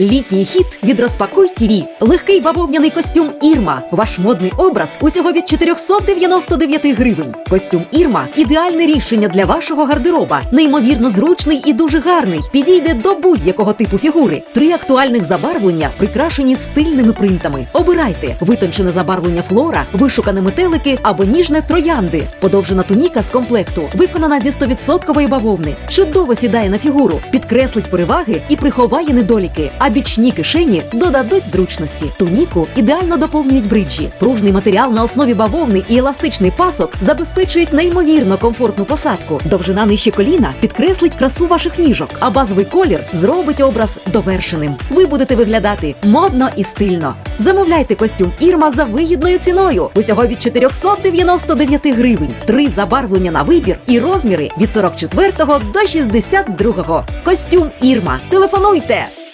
Літній хіт від Розпакуй ТІВІ. Легкий бавовняний костюм Ірма. Ваш модний образ усього від 499 гривень. Костюм Ірма ідеальне рішення для вашого гардероба. Неймовірно зручний і дуже гарний. Підійде до будь-якого типу фігури. Три актуальних забарвлення прикрашені стильними принтами. Обирайте витончене забарвлення флора, вишукане метелики або ніжне троянди. Подовжена туніка з комплекту виконана зі 100% бавовни. Чудово сідає на фігуру, підкреслить переваги і приховає недоліки. А бічні кишені додадуть зручності. Туніку ідеально доповнюють бриджі. Пружний матеріал на основі бавовни і еластичний пасок забезпечують неймовірно комфортну посадку. Довжина нижче коліна підкреслить красу ваших ніжок, а базовий колір зробить образ довершеним. Ви будете виглядати модно і стильно. Замовляйте костюм Ірма за вигідною ціною. Усього від 499 гривень. Три забарвлення на вибір і розміри від 44 до 62. Костюм Ірма. Телефонуйте!